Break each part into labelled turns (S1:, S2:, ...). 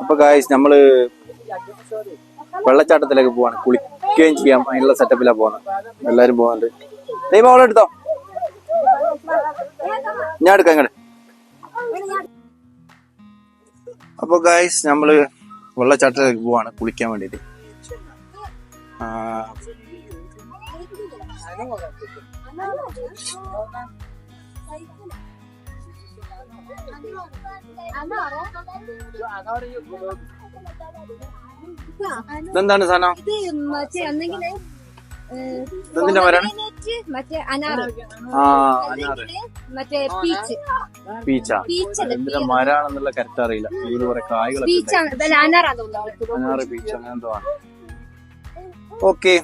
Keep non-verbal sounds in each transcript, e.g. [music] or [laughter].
S1: അപ്പൊ ഗായ്സ് നമ്മൾ വെള്ളച്ചാട്ടത്തിലേക്ക് പോവാണ്. കുളിക്കുകയും ചെയ്യാം. അതിനുള്ള സെറ്റപ്പിലാണ് പോകുന്നത് എല്ലാരും പോകുന്നുണ്ട് ദൈവം അവളെ എടുത്തോ? ഞാൻ എടുക്കാം ഇങ്ങോട്ട് അപ്പൊ ഗായ്സ് നമ്മൾ വെള്ളച്ചാട്ടത്തിലേക്ക് പോവാണ്. കുളിക്കാൻ വേണ്ടിട്ട് ആ, ഇതെന്താണ് സാധനം?
S2: ഇത് മറ്റേ ഒന്നെങ്കിൽ
S1: ഇതെന്തിന്റെ മരാണ്
S2: മറ്റേ അനാറ്.
S1: ആ അനാറ്
S2: അല്ലെങ്കിൽ മറ്റേ പീച്ച്.
S1: പീച്ചാ. എന്തിന്റെ മരാണെന്നുള്ള കറക്റ്റ് അറിയില്ല. ഇതിൽ കുറെ
S2: തോന്നുന്നു.
S1: അനാറ് പീച്ച് അങ്ങനെ എന്തോ ആണ് ഓക്കെ.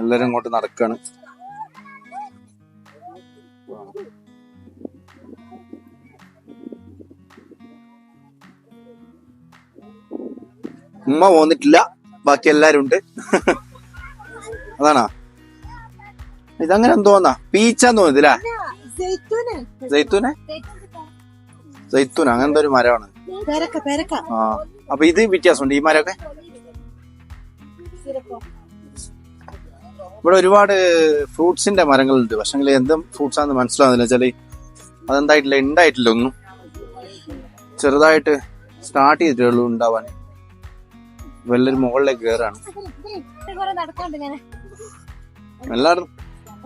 S1: എല്ലാരും ഇങ്ങോട്ട് നടക്കാണ്. ഉമ്മ പോന്നിട്ടില്ല ബാക്കി എല്ലാരും ഉണ്ട് അതാണോ? ഇതങ്ങനെ എന്തോന്നാ? പീച്ചാന്ന് തോന്നുന്നില്ല ജൈത്തൂനെ ജൈത്തൂൻ അങ്ങനത്തെ ഒരു മരമാണ്. ആ. അപ്പൊ ഇത് വ്യത്യാസമുണ്ട്. ഈ മരമൊക്കെ? ഇവിടെ ഒരുപാട് ഫ്രൂട്ട്സിന്റെ മരങ്ങളുണ്ട്. പക്ഷെ എന്തും ഫ്രൂട്ട്സ് ആണെന്ന് മനസ്സിലാവുന്നില്ല. ചെറിയ അതെന്തായിട്ടില്ല ഉണ്ടായിട്ടില്ല ഒന്നും. ചെറുതായിട്ട് സ്റ്റാർട്ട് ചെയ്തിട്ടുള്ളൂ ഉണ്ടാവാൻ. വലിയൊരു മുകളിലേക്ക് കയറാണ് എല്ലാവരും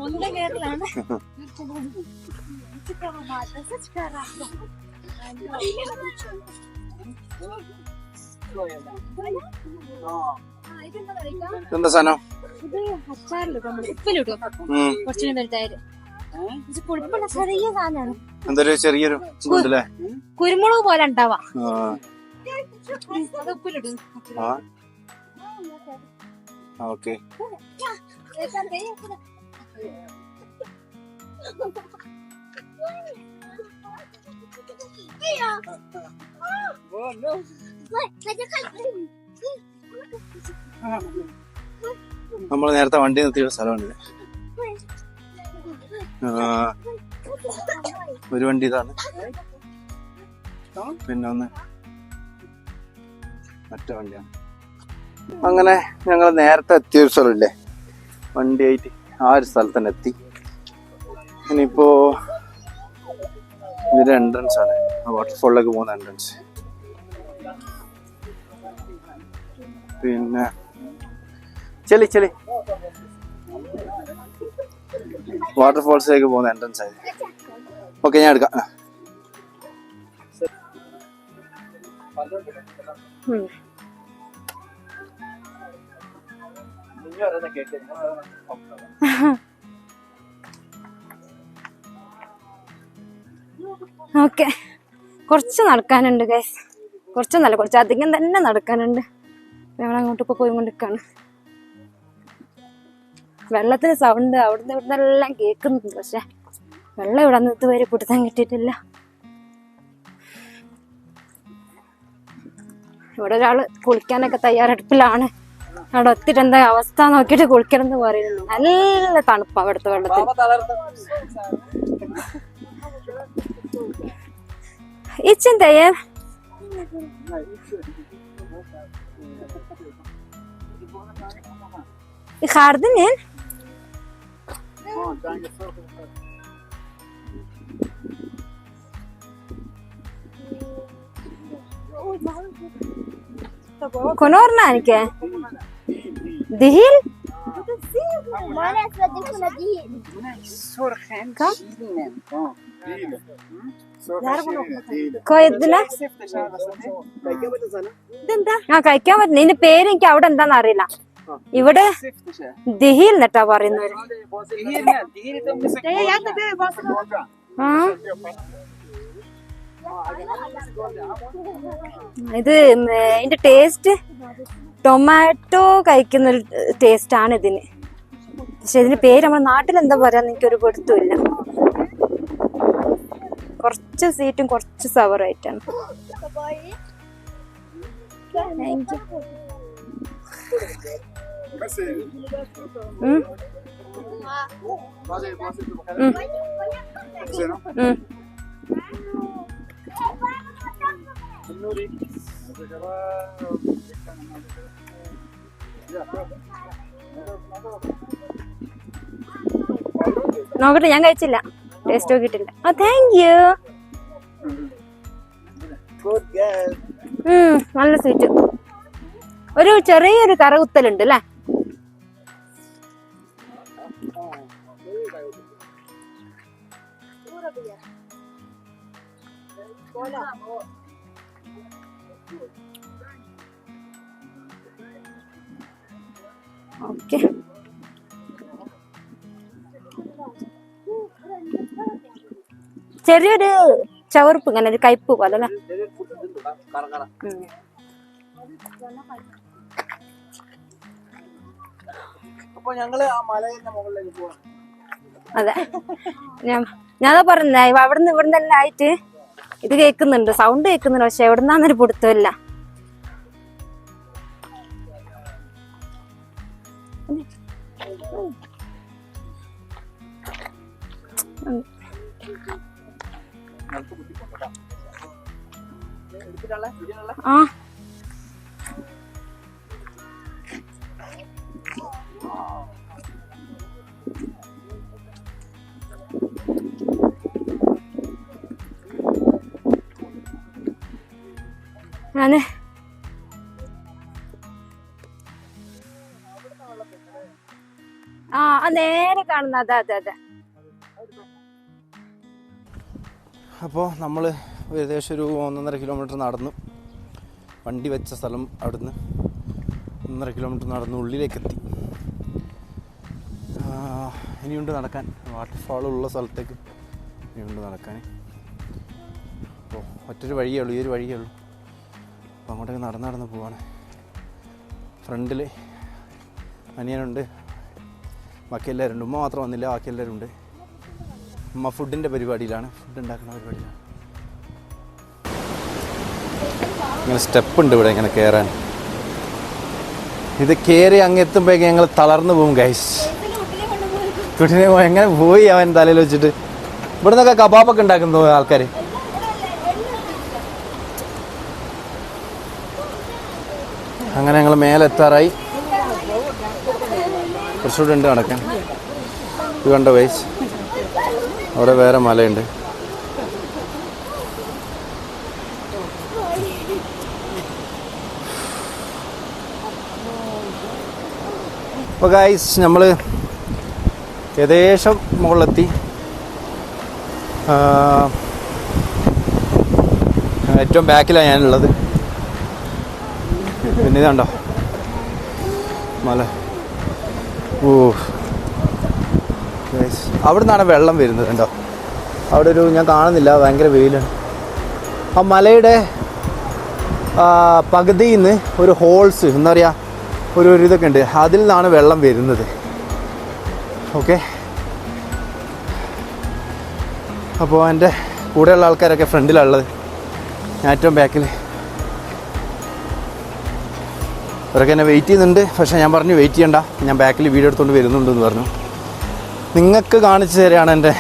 S2: ഒന്ന് [laughs] കേരളാണ്
S1: എന്താ സാധനം?
S2: ഇത് അച്ചാറിലിട്ടോ നമ്മൾ. ഉപ്പിലിട്ടോ
S1: ഉം.
S2: കുറച്ചുകൂടി വലുതായത് ഇത് പുളിപ്പുള്ള ചെറിയ സാധനമാണ്.
S1: എന്തൊരു ചെറിയൊരു
S2: കുരുമുളക് പോലെ ഉണ്ടാവാം.
S1: ആ. ഓക്കെ. നമ്മൾ നേരത്തെ വണ്ടി നിർത്തിയ സ്ഥലമുണ്ട് ഒരു വണ്ടി ഇതാണ്. പിന്നെ ഒന്ന് മറ്റേ വണ്ടിയാണ്. അങ്ങനെ ഞങ്ങൾ നേരത്തെ എത്തിയ ഒരു സ്ഥലമില്ലേ? വണ്ടിയായിട്ട് ആ ഒരു സ്ഥലത്ത് തന്നെ എത്തി. ഇനിയിപ്പോ ഇതിന്റെ എൻട്രൻസ് ആണ്. വാട്ടർഫോളിലേക്ക് പോകുന്ന എൻട്രൻസ് പിന്നെ ചെലി ചെലി വാട്ടർഫോൾസിലേക്ക് പോകുന്ന എൻട്രൻസ് ആയി ഓക്കെ ഞാൻ എടുക്കാം.
S2: ഓക്കെ [laughs] കുറച്ച് നടക്കാനുണ്ട് ഗൈസ് കുറച്ചൊന്നല്ല കുറച്ച് അധികം തന്നെ നടക്കാനുണ്ട്. ഞങ്ങൾ അങ്ങോട്ടൊക്കെ ഇപ്പൊ പോയി കൊണ്ടിരിക്കാണ് വെള്ളത്തിന് സൗണ്ട് അവിടുന്ന് ഇവിടുന്ന് എല്ലാം കേൾക്കുന്നുണ്ട് പക്ഷെ വെള്ളം ഇവിടെ നിന്ന് ഇതുവരെ പിടുത്തം കിട്ടിയിട്ടില്ല. ഇവിടെ ഒരാൾ കുളിക്കാനൊക്കെ തയ്യാറെടുപ്പിലാണ്. അവിടെ ഒത്തിരി എന്താ അവസ്ഥ നോക്കിയിട്ട് കുളിക്കണം എന്ന് പറയുന്നു. നല്ല തണുപ്പാ അവിടുത്തെ വെള്ളത്തിൽ İçin dayım. Yıkardın Konor nanke? Değil?
S3: Meine ist bei dir von der Diät.
S2: Kam? കൊയ്തില്ല ആ കഴിക്കാൻ പറ്റില്ല ഇതിന്റെ പേര് എനിക്ക് അവിടെ എന്താന്ന് അറിയില്ല ഇവിടെ ദിഹിൽ എന്നിട്ടാ പറയുന്നവര്. ആ? ഇത് ഇതിന്റെ ടേസ്റ്റ് ടൊമാറ്റോ കഴിക്കുന്ന ഒരു ടേസ്റ്റ് ആണ് ഇതിന്. പക്ഷെ ഇതിന്റെ പേര് നമ്മുടെ നാട്ടിൽ എന്താ പറയാ എനിക്ക് ഒരു പിടുത്തമില്ല. കുറച്ച് സീറ്റും കുറച്ച് സവറായിട്ടാണ് ആയിട്ടാണ് താങ്ക് യു. നോക്കട്ടെ ഞാൻ കഴിച്ചില്ല. ടേസ്റ്റ് നോക്കിയിട്ടില്ല. ആ താങ്ക് യു നല്ല സ്വീറ്റ് ഒരു ചെറിയൊരു കറകുത്തലുണ്ട് അല്ലേ? ഓക്കെ ചെറിയൊരു ചവർപ്പ് ഇങ്ങനെ ഒരു കയ്പ് പോലെ അല്ലേ? അതെ. ഞാൻ ഞാനതാ പറഞ്ഞ അവിടുന്ന് ഇവിടുന്ന് എല്ലാം ആയിട്ട് ഇത് കേൾക്കുന്നുണ്ട് സൗണ്ട് കേൾക്കുന്നുണ്ട് പക്ഷെ എവിടുന്നാന്നൊരു പിടുത്തമില്ല. ആ നേരെ കാണുന്ന അതെ അതെ അതെ.
S1: അപ്പോൾ നമ്മൾ ഏകദേശം ഒരു ഒന്നൊന്നര കിലോമീറ്റർ നടന്നു. വണ്ടി വെച്ച സ്ഥലം അവിടുന്ന് ഒന്നര കിലോമീറ്റർ നടന്ന് ഉള്ളിലേക്ക് എത്തി ഇനിയുണ്ട് നടക്കാൻ. വാട്ടർഫാൾ ഉള്ള സ്ഥലത്തേക്ക് ഇനിയുണ്ട് നടക്കാൻ. അപ്പോൾ മറ്റൊരു വഴിയേ ഉള്ളൂ ഈ ഒരു വഴിയേ ഉള്ളൂ. അപ്പോൾ അങ്ങോട്ടേക്ക് നടന്ന് നടന്ന് പോവാണ്. ഫ്രണ്ടിൽ അനിയനുണ്ട്. ബാക്കി ഉമ്മ മാത്രം വന്നില്ല ബാക്കി എല്ലാവരും ഉണ്ട് അമ്മ ഫുഡിന്റെ പരിപാടിയിലാണ്. ഫുഡ് ഉണ്ടാക്കുന്ന പരിപാടിയിലാണ്. ഇങ്ങനെ സ്റ്റെപ്പ് ഉണ്ട് ഇവിടെ ഇങ്ങനെ കയറാൻ ഇത് കയറി അങ്ങ് എത്തുമ്പോഴേക്കും ഞങ്ങൾ തളർന്നു പോകും ഗൈസ് കുട്ടിനെ എങ്ങനെ പോയി അവൻ തലയിൽ വെച്ചിട്ട്? ഇവിടെ നിന്നൊക്കെ കബാബൊക്കെ ഉണ്ടാക്കുന്നു ആൾക്കാർ അങ്ങനെ ഞങ്ങൾ മേലെ എത്താറായി. കുറച്ചുകൂടെ ഉണ്ട് നടക്കാൻ. ഇത് കണ്ട വൈസ് അവിടെ വേറെ മലയുണ്ട്. അപ്പോൾ ഗായ്സ് നമ്മൾ ഏകദേശം മുകളിലെത്തി. ഏറ്റവും ബാക്കിലാണ് ഞാനുള്ളത്. പിന്നെ ഇതാണ്ടോ? മല. ഓ ഗൈസ് അവിടെ നിന്നാണ് വെള്ളം വരുന്നത് കേട്ടോ അവിടെ ഒരു ഞാൻ കാണുന്നില്ല ഭയങ്കര വെയിലാണ്. ആ മലയുടെ പകുതിയിൽ നിന്ന് ഒരു ഹോൾസ് എന്താ പറയുക ഒരു ഇതൊക്കെ ഉണ്ട്. അതിൽ നിന്നാണ് വെള്ളം വരുന്നത്. ഓക്കെ അപ്പോൾ എന്റെ കൂടെയുള്ള ആൾക്കാരൊക്കെ ഫ്രണ്ടിലുള്ളത് ഞാൻ ഏറ്റവും ബാക്കിൽ അവരൊക്കെ എന്നെ വെയിറ്റ് ചെയ്യുന്നുണ്ട്. പക്ഷേ ഞാൻ പറഞ്ഞു വെയിറ്റ് ചെയ്യണ്ട. ഞാൻ ബാക്കിൽ വീഡിയോ എടുത്തുകൊണ്ട് വരുന്നുണ്ടെന്ന് പറഞ്ഞു. നിങ്ങൾക്ക് കാണിച്ചു തരികയാണ് എന്റെ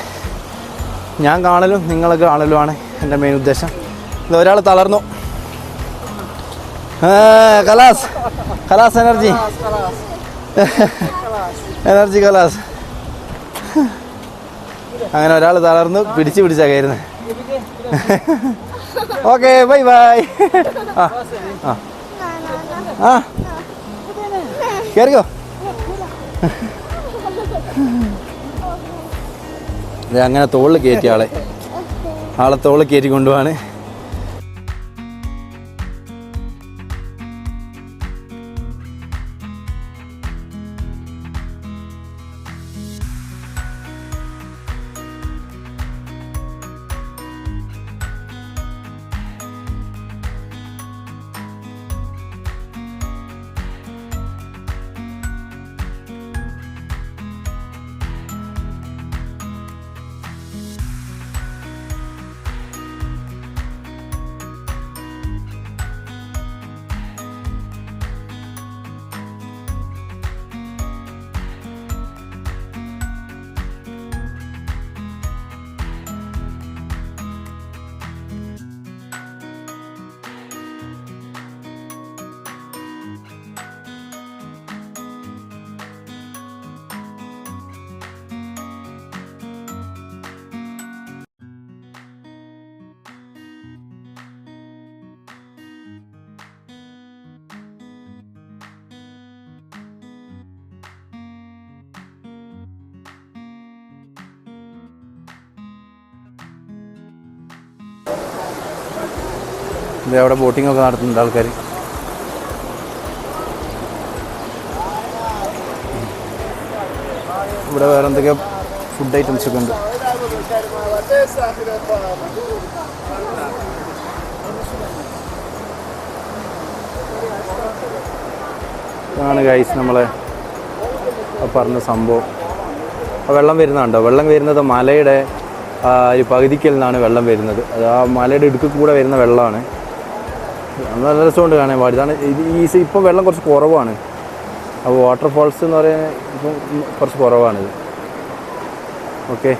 S1: ഞാൻ കാണലും നിങ്ങളൊക്കെ കാണലുമാണ് എന്റെ മെയിൻ ഉദ്ദേശം. ഇത് ഒരാൾ തളർന്നു. കലാസ്. കലാസ് എനർജി. എനർജി കലാസ്. അങ്ങനെ ഒരാൾ തളർന്നു. പിടിച്ച് പിടിച്ചാ കയറുന്നത് ഓക്കെ ബൈ ബൈ. ആ ആ. ആ. കയറിക്കോ അങ്ങനെ തോളിൽ കയറ്റിയ ആളെ. ആളെ തോളിൽ കയറ്റി കൊണ്ടുപോവാണ്. അവിടെ ബോട്ടിംഗ് ഒക്കെ നടത്തുന്നുണ്ട് ആൾക്കാർ ഇവിടെ വേറെ എന്തൊക്കെ ഫുഡ് ഐറ്റംസ് ഒക്കെ ഉണ്ട്. ഇതാണ് ഗൈസ് നമ്മളെ പറഞ്ഞ സംഭവം. വെള്ളം വരുന്നുണ്ടോ വെള്ളം വരുന്നത് മലയുടെ ഒരു പകുതിക്കൽ നിന്നാണ് വെള്ളം വരുന്നത്. അത് ആ മലയുടെ ഇടുക്കിൽ കൂടെ വരുന്ന വെള്ളമാണ്. നല്ല രസമുണ്ട് കാണാൻ പാടി. ഇതാണ് ഇത് ഈ ഇപ്പം വെള്ളം കുറച്ച് കുറവാണ്. അപ്പോൾ വാട്ടർഫോൾസ് എന്ന് പറയുന്നത് ഇപ്പം കുറച്ച് കുറവാണിത് ഓക്കെ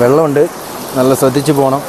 S1: വെള്ളമുണ്ട്. നല്ല ശ്രദ്ധിച്ച് പോകണം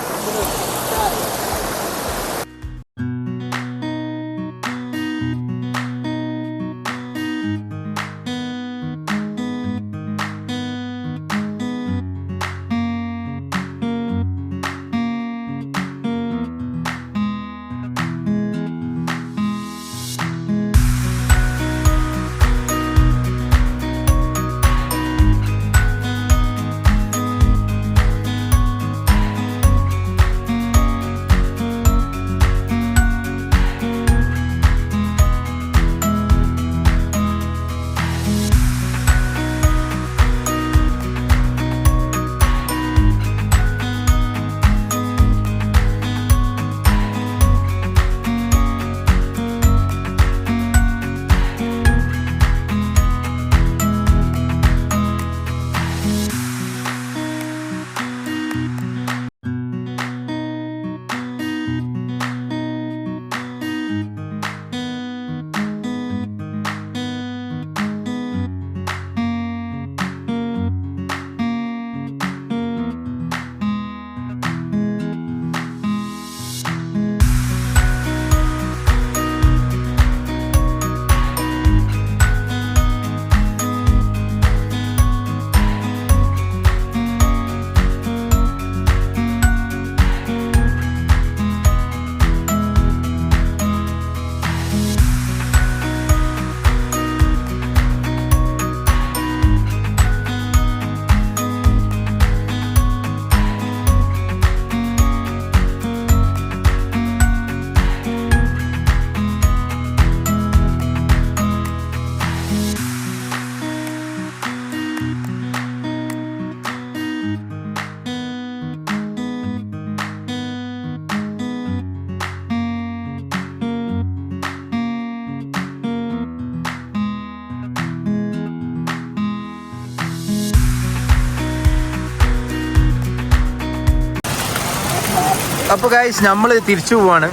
S1: അപ്പോൾ ഗായ്സ് നമ്മൾ തിരിച്ചു പോവാണ്.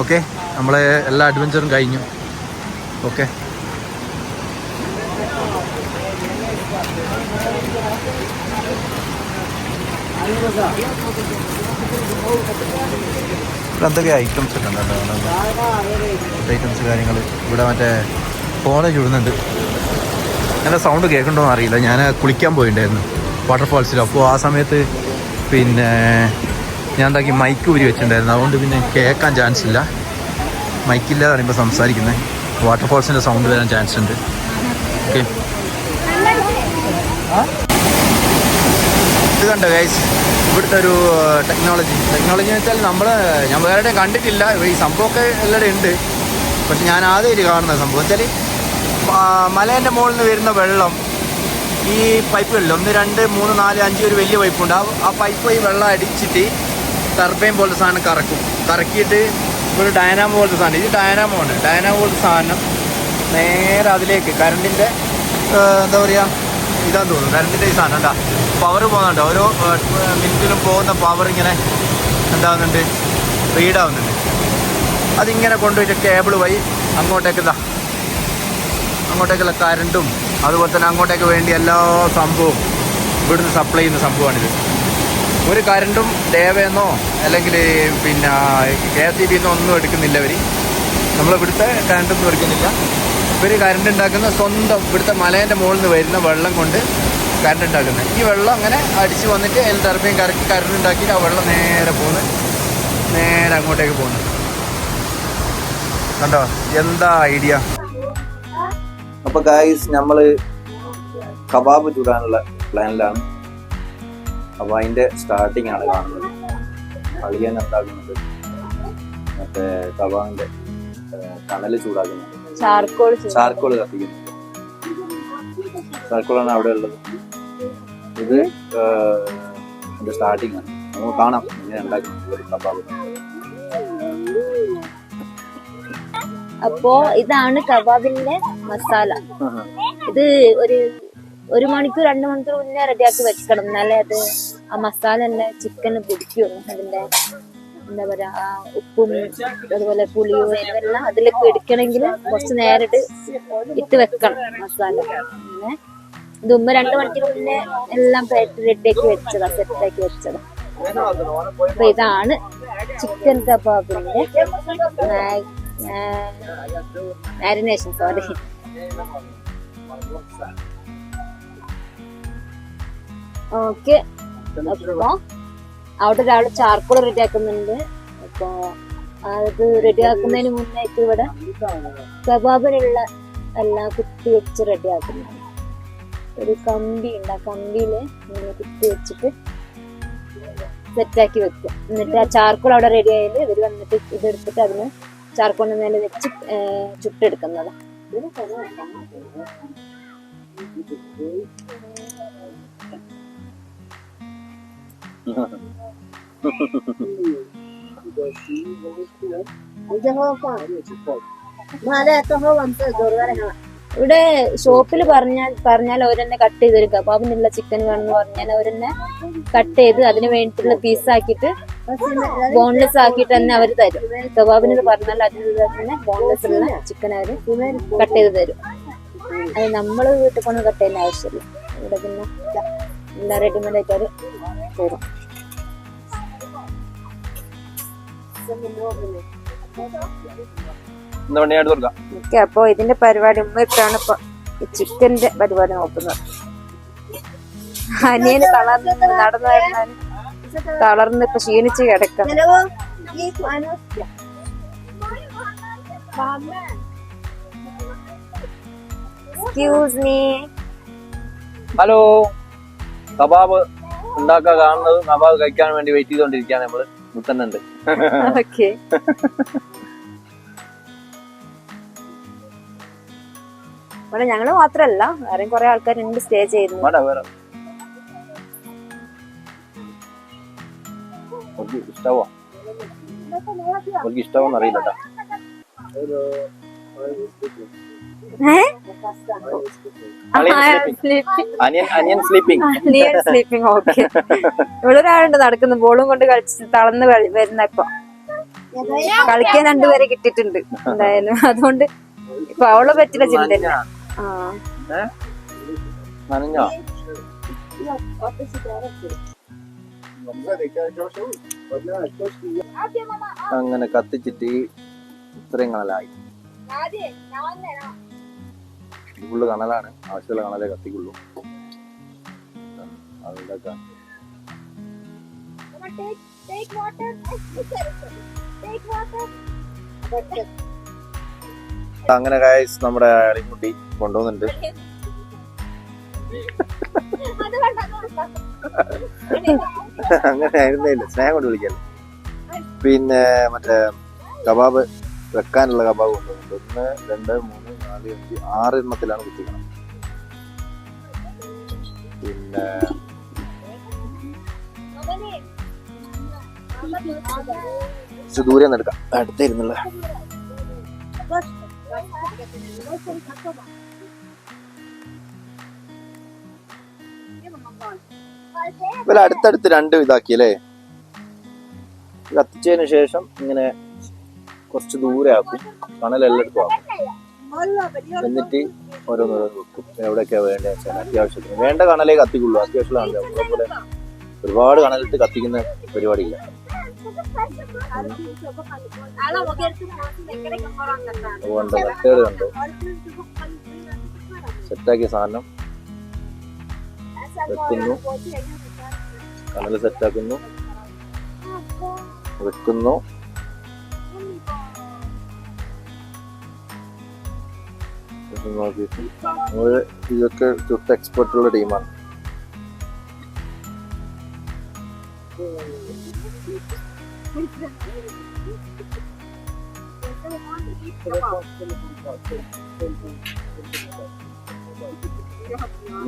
S1: ഓക്കെ നമ്മളെ എല്ലാ അഡ്വഞ്ചറും കഴിഞ്ഞു. ഓക്കെ എന്തൊക്കെ ഐറ്റംസ് ഒക്കെ ഐറ്റംസ് കാര്യങ്ങൾ ഇവിടെ മറ്റേ ഫോണ് ചുടുന്നുണ്ട്. നല്ല സൗണ്ട് കേൾക്കണ്ടോ എന്ന് അറിയില്ല. ഞാൻ കുളിക്കാൻ പോയിട്ടുണ്ടായിരുന്നു വാട്ടർഫാൾസിൽ അപ്പോൾ ആ സമയത്ത് പിന്നെ ഞാൻ എന്താക്കി മൈക്ക് ഊരി വെച്ചിട്ടുണ്ടായിരുന്നു. അതുകൊണ്ട് പിന്നെ കേൾക്കാൻ ചാൻസ് ഇല്ല. മൈക്കില്ലാതെ പറയുമ്പോൾ സംസാരിക്കുന്നത് വാട്ടർഫോൾസിന്റെ സൗണ്ട് വരാൻ ചാൻസ് ഉണ്ട്. ഓക്കെ ഇത് കണ്ടോ ഗൈസ് ഇവിടുത്തെ ഒരു ടെക്നോളജി ടെക്നോളജി എന്ന് വെച്ചാൽ നമ്മൾ ഞാൻ വേറെ കണ്ടിട്ടില്ല. ഈ സംഭവമൊക്കെ എല്ലാവരും ഉണ്ട്. പക്ഷെ ഞാൻ ആദ്യമായിട്ട് കാണുന്ന സംഭവം വെച്ചാൽ മലേന്റെ മുകളിൽ നിന്ന് വരുന്ന വെള്ളം ഈ പൈപ്പുകളിൽ ഒന്ന് രണ്ട് മൂന്ന് നാല് അഞ്ച് ഒരു വലിയ പൈപ്പുണ്ട് ആ ആ പൈപ്പ് ഈ വെള്ളം അടിച്ചിട്ട് ടർബൈൻ പോലത്തെ സാധനം കറക്കും. കറക്കിയിട്ട് ഒരു ഡയനാമോ പോലത്തെ സാധനം. ഇത് ഡയനാമോ ആണ്. ഡയനാമോ പോലത്തെ സാധനം നേരെ അതിലേക്ക് കറണ്ടിന്റെ എന്താ പറയുക ഇതാന്ന് തോന്നുന്നു. കറണ്ടിന്റെ ഈ സാധനം എന്താ പവർ പോകുന്നുണ്ട് ഓരോ മിനിറ്റിലും പോകുന്ന പവർ ഇങ്ങനെ എന്താകുന്നുണ്ട് റീഡാവുന്നുണ്ട് അതിങ്ങനെ കൊണ്ടുപോയിട്ട് കേബിൾ വഴി അങ്ങോട്ടേക്ക് ഇതാ. അങ്ങോട്ടേക്കുള്ള കറണ്ടും അതുപോലെ തന്നെ അങ്ങോട്ടേക്ക് വേണ്ടി എല്ലാ സംഭവവും ഇവിടുന്ന് സപ്ലൈ ചെയ്യുന്ന സംഭവമാണിത്. ഒരു കറണ്ടും ദേവേന്നോ അല്ലെങ്കിൽ പിന്നെ കെ എസ് ഇ ബിന്നോ ഒന്നും എടുക്കുന്നില്ല ഇവർ നമ്മളിവിടുത്തെ കറണ്ടൊന്നും എടുക്കുന്നില്ല. ഇവർ കറണ്ട് ഉണ്ടാക്കുന്ന സ്വന്തം ഇവിടുത്തെ മലേന്റെ മുകളിൽ നിന്ന് വരുന്ന വെള്ളം കൊണ്ട് കറണ്ട് ഉണ്ടാക്കുന്നത് ഈ വെള്ളം അങ്ങനെ അടിച്ച് വന്നിട്ട് അതിൽ ടർബൈൻ കറക്കി കറണ്ട് ഉണ്ടാക്കിയിട്ട് ആ വെള്ളം നേരെ പോകുന്നു നേരെ അങ്ങോട്ടേക്ക് പോകുന്നു കണ്ടോ? എന്താ ഐഡിയ?
S4: അപ്പോൾ ഗായ്സ് നമ്മൾ കബാബ് ചൂടാനുള്ള പ്ലാനിലാണ് അപ്പൊ അതിന്റെ സ്റ്റാർട്ടിംഗ് ആണ് കാണുന്നത്. കളിയാൻ ഉണ്ടാക്കുന്നത് മറ്റേ കബാബിന്റെ കനൽ ചൂടാക്കുന്നുണ്ട്
S5: ചാർക്കോൾ
S4: ചാർക്കോൾ കത്തിക്കുന്നുണ്ട് ചാർക്കോളാണ് അവിടെ ഉള്ളത്. ഇത് ഇതിന്റെ സ്റ്റാർട്ടിംഗ് ആണ്. നമുക്ക് കാണാം. ഇങ്ങനെ ഉണ്ടാക്കുന്നത് ഒരു കബാബ്
S5: അപ്പോ ഇതാണ് കബാബിന്റെ മസാല. ഇത് ഒരു ഒരു മണിക്കൂർ രണ്ട് മണിക്കൂർ മുന്നേ റെഡിയാക്കി വെക്കണം. എന്നാലേ അത് ആ മസാല തന്നെ ചിക്കന് പിടിക്കുള്ളൂ അതിന്റെ എന്താ പറയാ ആ ഉപ്പും അതുപോലെ പുളിയും എല്ലാം അതിലേക്ക് എടുക്കണമെങ്കിൽ കുറച്ച് നേരിട്ട് ഇട്ട് വെക്കണം മസാല. പിന്നെ ഇത് ഉമ്മ രണ്ട് മണിക്കൂർ മുന്നേ എല്ലാം റെഡിയാക്കി വെച്ചതാ സെറ്റാക്കി വെച്ചതാ. അപ്പൊ ഇതാണ് ചിക്കൻ കബാബിന്റെ മാരിനേഷൻ സോറി ഓക്കെ. അവിടെ ഒരാൾ ചാർക്കോൾ റെഡി ആക്കുന്നുണ്ട്. അപ്പൊ അത് റെഡി ആക്കുന്നതിന് മുന്നായിട്ട് ഇവിടെ കബാബിനുള്ള എല്ലാം കുത്തി വെച്ച് റെഡി ആക്കുന്നുണ്ട്. ഒരു കമ്പി ഉണ്ട്. ആ കമ്പിയിൽ ഇങ്ങനെ കുത്തി വെച്ചിട്ട് സെറ്റാക്കി വെക്കുക. എന്നിട്ട് ആ ചാർക്കോൾ അവിടെ റെഡി ആയാൽ ഇവർ വന്നിട്ട് ഇതെടുത്തിട്ട് അതിന് ചാർക്കോളിന് മേലെ വെച്ച് ഏർ ഇവിടെ ഷോപ്പിൽ പറഞ്ഞാൽ പറഞ്ഞാൽ അവരെന്നെ കട്ട് ചെയ്ത് തരും കബാബിനുള്ള ചിക്കൻ വേണമെന്ന് പറഞ്ഞാൽ അവരെന്നെ കട്ട് ചെയ്ത് അതിന് വേണ്ടിയിട്ടുള്ള പീസ് ആക്കിയിട്ട് ബോൺലെസ് ആക്കിയിട്ട് തന്നെ അവർ തരും. കബാബിന് പറഞ്ഞാൽ അതിന് തന്നെ ബോൺലെസ് ഉള്ള ചിക്കൻ അവർ കട്ട് ചെയ്ത് തരും. അത് നമ്മൾ വീട്ടിൽ കൊണ്ട് കട്ട് ചെയ്യുന്ന ആവശ്യമില്ല. ഇവിടെ പിന്നെ എല്ലാം റെഡിമെയ്ഡ് ആയിട്ട് അവർ തരും ഓക്കെ അപ്പൊ ഇതിന്റെ പരിപാടി ഉമ്മയിട്ടാണ് ഇപ്പൊ ചിക്കന്റെ പരിപാടി നോക്കുന്നത്. അനിയന് തളർന്ന് നടന്നു തളർന്ന് ഇപ്പൊ ക്ഷീണിച്ച് കിടക്കാം. എക്സ്ക്യൂസ് മീ
S4: ഹലോ കബാബ് ഉണ്ടാക്കാൻ കാണുന്നത് കബാബ് കഴിക്കാൻ വേണ്ടി വെയിറ്റ് ചെയ്തോണ്ടിരിക്കുകയാണ് നമ്മൾ. മുത്തന്നുണ്ട്.
S5: ഓക്കെ ഇവിടെ ഞങ്ങൾ മാത്രല്ല വേറെയും കുറെ ആൾക്കാരുണ്ട് സ്റ്റേ ചെയ്യുന്നു
S4: വേറെ. ഇഷ്ടാവോ? അവർക്ക് അനിയൻ അനിയൻ സ്ലീപ്പിംഗ്
S5: സ്ലീപ്പിംഗ് ഓക്കെ ഇവിടെ ഒരാളുണ്ട് നടക്കുന്നു ബോളും കൊണ്ട് കളിച്ച് തളർന്ന് വരുന്ന ഇപ്പൊ കളിക്കാൻ രണ്ടുപേരെ കിട്ടിയിട്ടുണ്ട് എന്തായാലും. അതുകൊണ്ട് ഇപ്പൊ അവളെ പറ്റില്ല ചിന്ത
S4: അങ്ങനെ കത്തിച്ചിട്ട് ഇത്രയും കാലായി. ഫുള്ള് കണലാണ്. ആവശ്യമുള്ള കണലേ കത്തിക്കുള്ളൂ.
S6: water.
S4: അങ്ങനെ കായസ് നമ്മുടെ അടിമുട്ടി കൊണ്ടുപോകുന്നുണ്ട് അങ്ങനെ [laughs] ആയിരുന്നില്ല സ്നേഹം കൊണ്ട് വിളിക്കല്ലേ? പിന്നെ മറ്റേ കബാബ്. വെക്കാനുള്ള കബാബ് കൊണ്ടുവന്നിട്ടുണ്ട് ഒന്ന് രണ്ട് മൂന്ന് നാല് അഞ്ച് ആറ് എണ്ണത്തിലാണ് കുത്തിക്കണം പിന്നെ ദൂരെ നടക്കാം അടുത്തിരുന്നുള്ള. ഇവർ അടുത്തടുത്ത് രണ്ട് ഇതാക്കിയല്ലേ? ഇത് കത്തിച്ചതിന് ശേഷം ഇങ്ങനെ കുറച്ച് ദൂരെ ആക്കും കണലെല്ലായിടത്തും ആക്കും എന്നിട്ട് ഓരോന്നോരോന്ന് വെക്കും. എവിടെയൊക്കെയാ വേണ്ടത് വെച്ചാൽ അത്യാവശ്യത്തിന്. വേണ്ട കണലേ കത്തിക്കുള്ളൂ. അത്യാവശ്യമുള്ള കണലേ അതുപോലെ ഒരുപാട് കണലിട്ട് കത്തിക്കുന്ന പരിപാടിയില്ല. സെറ്റാക്കിയ സാധനം. വെക്കുന്നു. കണൽ സെറ്റാക്കുന്നു. വെക്കുന്നു. ഇത് നോക്കി നമ്മൾ ഇതൊക്കെ ചുട്ട് എക്സ്പെർട്ടുള്ള ടീമാണ്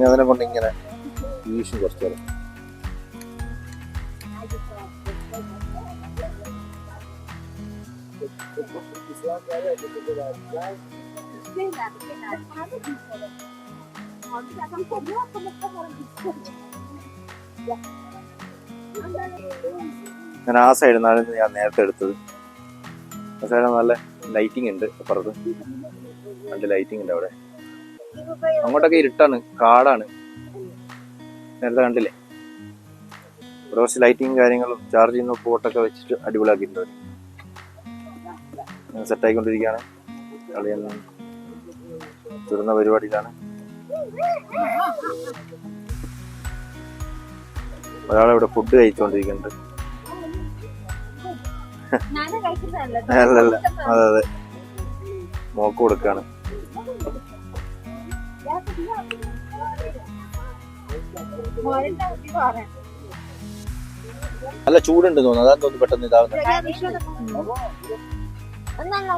S4: അതിനെ കൊണ്ട് ഇങ്ങനെ വീശും കുറച്ചു നേരം ഞാൻ ആ സൈഡിൽ നിന്നാണ് ഞാൻ നേരത്തെ എടുത്തത്. ആ സൈഡിൽ നല്ല ലൈറ്റിംഗ് ഉണ്ട് അപ്പുറത്ത്. നല്ല ലൈറ്റിംഗ് ഉണ്ട് അവിടെ. അങ്ങോട്ടൊക്കെ ഇരുട്ടാണ് കാടാണ്. നേരത്തെ കണ്ടില്ലേ? ഇവിടെ കുറച്ച് ലൈറ്റിംഗ് കാര്യങ്ങളും ചാർജ് ചെയ്യുന്ന പോട്ടൊക്കെ വെച്ചിട്ട് അടിപൊളിയാക്കിയിട്ടുണ്ട് അവർ സെറ്റ് തുറന്ന പരിപാടിയിലാണ്. ഒരാളിവിടെ ഫുഡ് കഴിച്ചുകൊണ്ടിരിക്കുന്നുണ്ട് [laughs] അല്ലല്ല അതെ അതെ. മോക്ക് കൊടുക്കാണ്. നല്ല ചൂടുണ്ട് തോന്നുന്നു. അതാണ് തോന്നുന്നു പെട്ടെന്ന് ഇതാവുന്നത്
S5: ഒന്നല്ല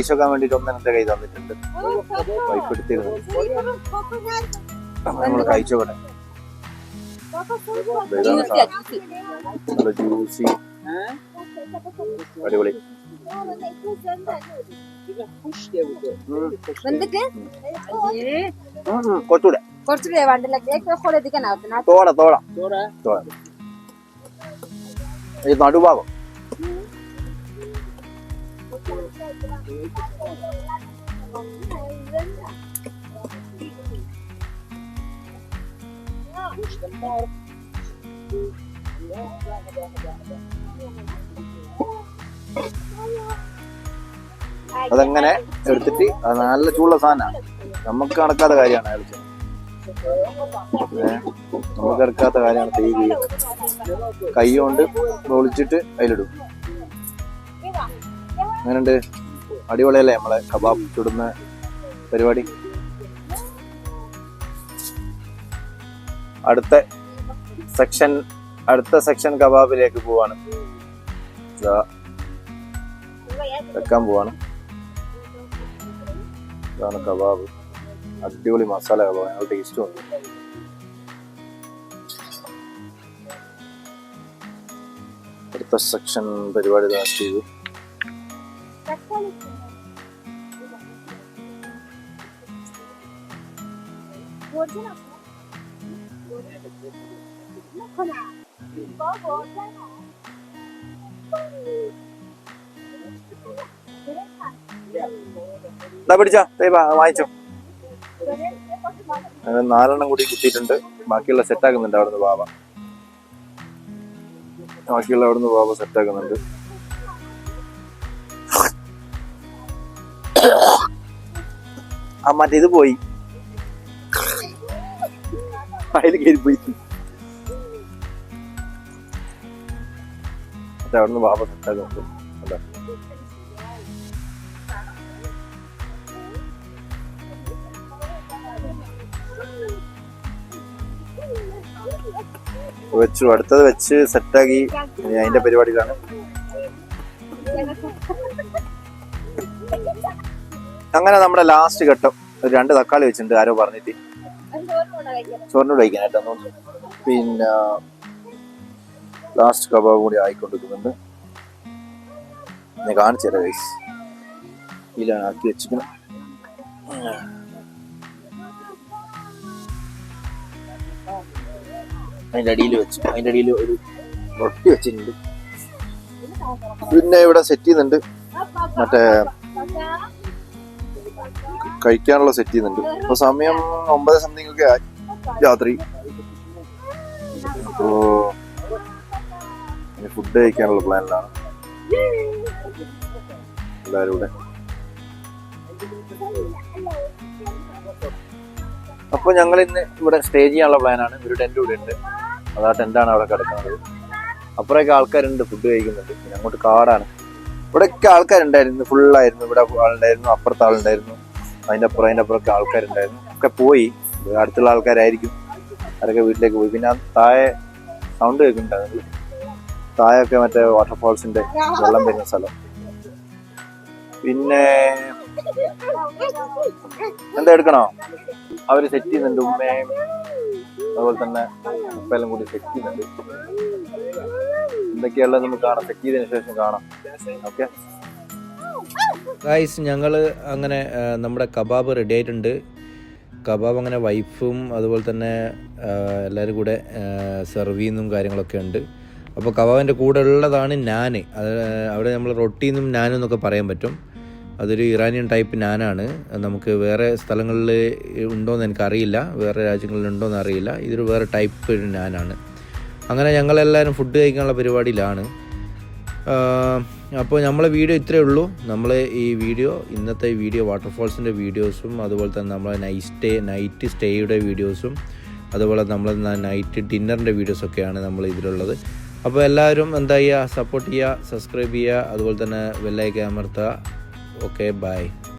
S4: കഴിച്ചോക്കാൻ വേണ്ടിട്ട് ഒന്ന് എന്റെ കൈ തന്നിട്ടുണ്ട്. വൈഫ് എടുത്തിരുന്നു. നമ്മൾ കഴിച്ചോട്ടെ ജ്യൂസി അടിപൊളി.
S5: കുറച്ചുകൂടെ വേണ്ടില്ല കേക്ക് കൊള്ളതിക്കാനാവത്തിന
S4: തോട തോട. തോട. ഈ നടുഭാഗം. അതങ്ങനെ? എടുത്തിട്ട്? അത് നല്ല ചൂടുള്ള സാധനമാണ് നമുക്ക് നടക്കാത്ത കാര്യമാണ് അയാൾ നമുക്ക് എടുക്കാത്ത കാര്യമാണ് തീ കൈ കൊണ്ട് ഒളിച്ചിട്ട് അതിലിടും. അങ്ങനെയുണ്ട് അടിപൊളിയല്ലേ നമ്മളെ കബാബ് ചുടുന്ന പരിപാടി? അടുത്ത സെക്ഷൻ അടുത്ത സെക്ഷൻ കബാബിലേക്ക് പോവാണ്. വെക്കാൻ പോവാണ്. ഇതാണ് കബാബ്. അടിപൊളി മസാല കബാബ്. ഞങ്ങൾ ടേസ്റ്റും ഉണ്ട്. അടുത്ത സെക്ഷൻ പരിപാടി ചെയ്തു പിടിച്ചാ. അങ്ങനെ നാലെണ്ണം കൂടി കുത്തിയിട്ടുണ്ട്. ബാക്കിയുള്ള സെറ്റ് ആക്കുന്നുണ്ട് അവിടുന്ന് ബാബ. ബാക്കിയുള്ള അവിടുന്ന് ബാബ സെറ്റ് ആക്കുന്നുണ്ട്. ആ മറ്റേ ഇത് പോയി. അതിൽ കയറി പോയി മറ്റേ അവിടുന്ന് ബാബ സെറ്റ് ആക്കുന്നുണ്ട് അതാ വെച്ചു അടുത്തത് വെച്ച് സെറ്റാക്കി അതിന്റെ പരിപാടിയിലാണ് അങ്ങനെ നമ്മുടെ ലാസ്റ്റ് ഘട്ടം. രണ്ട് തക്കാളി വെച്ചിട്ടുണ്ട് ആരോ പറഞ്ഞിട്ട്. ചോറിനോട് കഴിക്കാനായിട്ട് തോന്നുന്നത് പിന്നെ ലാസ്റ്റ് കബാബ് കൂടി ആയിക്കൊണ്ടിരിക്കുന്നുണ്ട്. ഞാൻ കാണിച്ചു തരാം ഗൈസ് ഇതിലാണ് ആക്കി വെച്ചിരിക്കുന്നത്. അതിന്റെ അടിയിൽ വെച്ചു അതിന്റെ അടിയിൽ ഒരു റൊട്ടി വെച്ചിട്ടുണ്ട്. പിന്നെ ഇവിടെ സെറ്റ് ചെയ്യുന്നുണ്ട്. മറ്റേ കഴിക്കാനുള്ള സെറ്റ് ചെയ്യുന്നുണ്ട്. അപ്പോൾ സമയം ഒമ്പത് സംതിങ് ഒക്കെ ആയി. രാത്രി. ഫുഡ് കഴിക്കാനുള്ള പ്ലാനിലാണ് എല്ലാവരും കൂടെ. അപ്പൊ ഞങ്ങൾ ഇന്ന് ഇവിടെ സ്റ്റേ ചെയ്യാനുള്ള പ്ലാനാണ് ഒരു ടെന്റ് കൂടെ ഉണ്ട്. അതാ ടെന്റാണ് അവിടെ കിടക്കുന്നത്. അപ്പുറമൊക്കെ ആൾക്കാരുണ്ട് ഫുഡ് കഴിക്കുന്നുണ്ട്. പിന്നെ അങ്ങോട്ട് കാടാണ്. ഇവിടെയൊക്കെ ആൾക്കാരുണ്ടായിരുന്നു. ഫുള്ളായിരുന്നു ഇവിടെ ആളുണ്ടായിരുന്നു അപ്പുറത്ത് ആളുണ്ടായിരുന്നു. അതിന്റെ അപ്പുറം അതിന്റെ അപ്പുറമൊക്കെ ആൾക്കാരുണ്ടായിരുന്നു. ഒക്കെ പോയി. അടുത്തുള്ള ആൾക്കാരായിരിക്കും. അവരൊക്കെ വീട്ടിലേക്ക് പോയി. പിന്നെ താഴെ സൗണ്ട് കേൾക്കുന്നുണ്ടായിരുന്നു താഴെയൊക്കെ മറ്റേ വാട്ടർഫോൾസിന്റെ വെള്ളം വരുന്ന സ്ഥലം. പിന്നെ എന്താ എടുക്കണോ? അവർ സെറ്റ് ചെയ്യുന്നുണ്ട് ഉമ്മയും അതുപോലെ തന്നെ ഉപ്പയെല്ലാം കൂടി സെറ്റ് ചെയ്യുന്നുണ്ട്. എന്തൊക്കെയുള്ളത് നമുക്ക് കാണാം. സെറ്റ് ചെയ്തതിനു ശേഷം കാണാം. ഓക്കെ
S1: ഗായ്സ് ഞങ്ങൾ അങ്ങനെ നമ്മുടെ കബാബ് റെഡി ആയിട്ടുണ്ട്. കബാബ് അങ്ങനെ വൈഫും അതുപോലെ തന്നെ എല്ലാവരും കൂടെ സെർവ് ചെയ്യുന്നതും കാര്യങ്ങളൊക്കെ ഉണ്ട്. അപ്പോൾ കബാബിന്റെ കൂടെ ഉള്ളതാണ് നാൻ അത് അവിടെ നമ്മൾ റൊട്ടിന്നും നാനും എന്നൊക്കെ പറയാൻ പറ്റും. അതൊരു ഇറാനിയൻ ടൈപ്പ് നാനാണ്. നമുക്ക് വേറെ സ്ഥലങ്ങളിൽ ഉണ്ടോയെന്ന് എനിക്കറിയില്ല. വേറെ രാജ്യങ്ങളിൽ ഉണ്ടോയെന്ന് അറിയില്ല. ഇതൊരു വേറെ ടൈപ്പ് നാനാണ്. അങ്ങനെ ഞങ്ങളെല്ലാവരും ഫുഡ് കഴിക്കാനുള്ള പരിപാടിയിലാണ്. അപ്പോൾ നമ്മളെ വീഡിയോ ഇത്രയേ ഉള്ളൂ. നമ്മൾ ഈ വീഡിയോ ഇന്നത്തെ വീഡിയോ വാട്ടർഫോൾസിന്റെ വീഡിയോസും അതുപോലെ തന്നെ നമ്മളെ നൈറ്റ് സ്റ്റേ നൈറ്റ് സ്റ്റേയുടെ വീഡിയോസും അതുപോലെ നമ്മൾ നൈറ്റ് ഡിന്നറിന്റെ വീഡിയോസൊക്കെയാണ് നമ്മൾ ഇതിലുള്ളത്. അപ്പോൾ എല്ലാവരും എന്താ ചെയ്യുക? സപ്പോർട്ട് ചെയ്യുക സബ്സ്ക്രൈബ് ചെയ്യുക അതുപോലെ തന്നെ വെല്ലൈക്ക് അമർത്തുക. Okay bye